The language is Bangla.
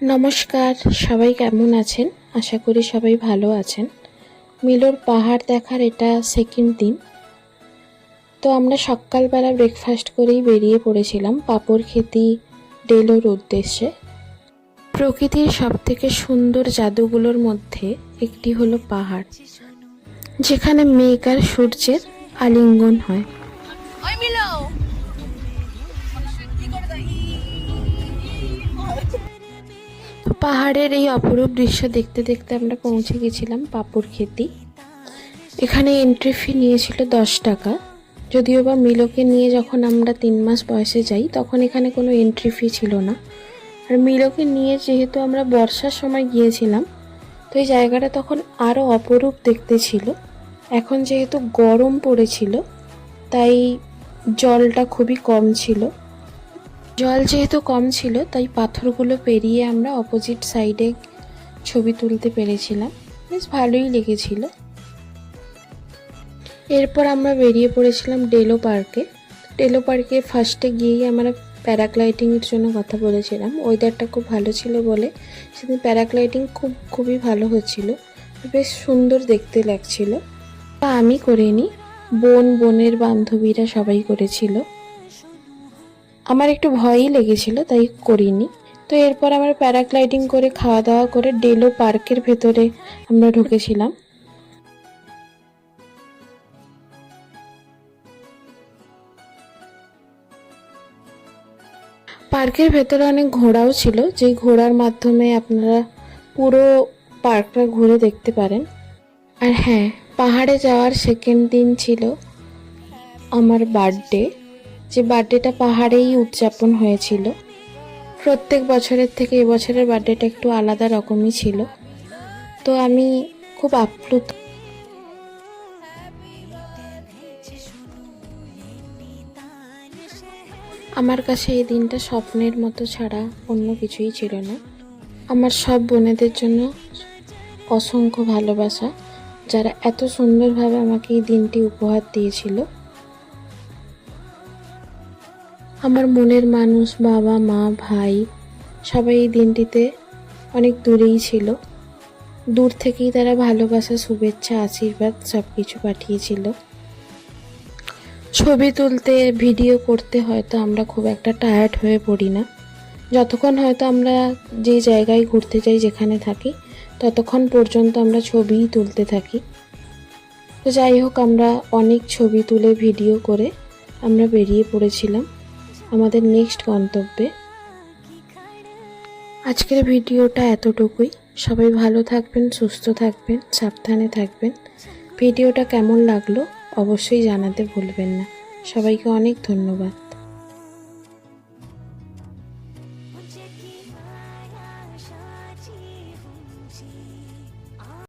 নমস্কার, সবাই কেমন আছেন? আশা করি সবাই ভালো আছেন। মিলোর পাহাড় দেখার এটা সেকেন্ড দিন। তো আমরা সকালবেলা ব্রেকফাস্ট করেই বেরিয়ে পড়েছিলাম পাপড় খেতি ডেলোর উদ্দেশ্যে। প্রকৃতির সবথেকে সুন্দর জাদুগুলোর মধ্যে একটি হলো পাহাড়, যেখানে মেঘ আর সূর্যের আলিঙ্গন হয়। মিলো পাহাড়ের এই অপরূপ দৃশ্য দেখতে দেখতে আমরা পৌঁছে গেছিলাম পাপড় খেতি। এখানে এন্ট্রি ফি নিয়েছিল দশ টাকা। যদিও বা মিলোকে নিয়ে যখন আমরা তিন মাস বয়সে যাই, তখন এখানে কোনো এন্ট্রি ফি ছিল না। আর মিলোকে নিয়ে যেহেতু আমরা বর্ষার সময় গিয়েছিলাম, তো এই জায়গাটা তখন আরও অপরূপ দেখতে ছিল। এখন যেহেতু গরম পড়েছিল, তাই জলটা খুবই কম ছিল। জল যেহেতু কম ছিল, তাই পাথরগুলো পেরিয়ে আমরা অপোজিট সাইডে ছবি তুলতে পেরেছিলাম। বেশ ভালোই লেগেছিল। এরপর আমরা বেরিয়ে পড়েছিলাম ডেলো পার্কে ডেলো পার্কে ফার্স্টে গিয়েই আমরা প্যারাগ্লাইডিংয়ের জন্য কথা বলেছিলাম। ওয়েদারটা খুব ভালো ছিল বলে সেদিন প্যারাগ্লাইডিং খুব, খুবই ভালো হচ্ছিল। বেশ সুন্দর দেখতে লাগছিল। তা আমি করিনি। বোন, বোনের বান্ধবীরা সবাই করেছিল। আমার একটু ভয়ই লেগেছিল, তাই করিনি। তো এরপর আমার প্যারাগ্লাইডিং করে খাওয়া দাওয়া করে ডেলো পার্কের ভেতরে আমরা ঢুকেছিলাম। পার্কের ভেতরে অনেক ঘোড়াও ছিল, যেই ঘোড়ার মাধ্যমে আপনারা পুরো পার্কটা ঘুরে দেখতে পারেন। আর হ্যাঁ পাহাড়ে যাওয়ার সেকেন্ড দিন ছিল আমার বার্থডে যে বার্থডেটা পাহাড়েই উদযাপন হয়েছিল। প্রত্যেক বছরের থেকে এবছরের বার্থডেটা একটু আলাদা রকমই ছিল। তো আমি খুব আপ্লুত। আমার কাছে এই দিনটা স্বপ্নের মতো ছাড়া অন্য কিছুই ছিল না। আমার সব বোনেদের জন্য অসংখ্য ভালোবাসা, যারা এত সুন্দরভাবে আমাকে এই দিনটি উপহার দিয়েছিল। আমার মনের মানুষ, বাবা, মা, ভাই, সবাই এই দিনটিতে অনেক দূরেই ছিল। দূর থেকেই তারা ভালোবাসা, শুভেচ্ছা, আশীর্বাদ সব কিছু পাঠিয়েছিল। ছবি তুলতে, ভিডিও করতে হয়তো আমরা খুব একটা টায়ার্ড হয়ে পড়ি না। যতক্ষণ হয়তো আমরা যে জায়গায় ঘুরতে যাই, যেখানে থাকি, ততক্ষণ পর্যন্ত আমরা ছবিই তুলতে থাকি। তো যাই হোক, আমরা অনেক ছবি তুলে, ভিডিও করে আমরা বেরিয়ে পড়েছিলাম। আমাদের নেক্সট গন্তব্যে। আজকের ভিডিওটা এতটুকুই। সবাই ভালো থাকবেন, সুস্থ থাকবেন, সাবধানে থাকবেন। ভিডিওটা কেমন লাগল অবশ্যই জানাতে ভুলবেন না। সবাইকে অনেক ধন্যবাদ।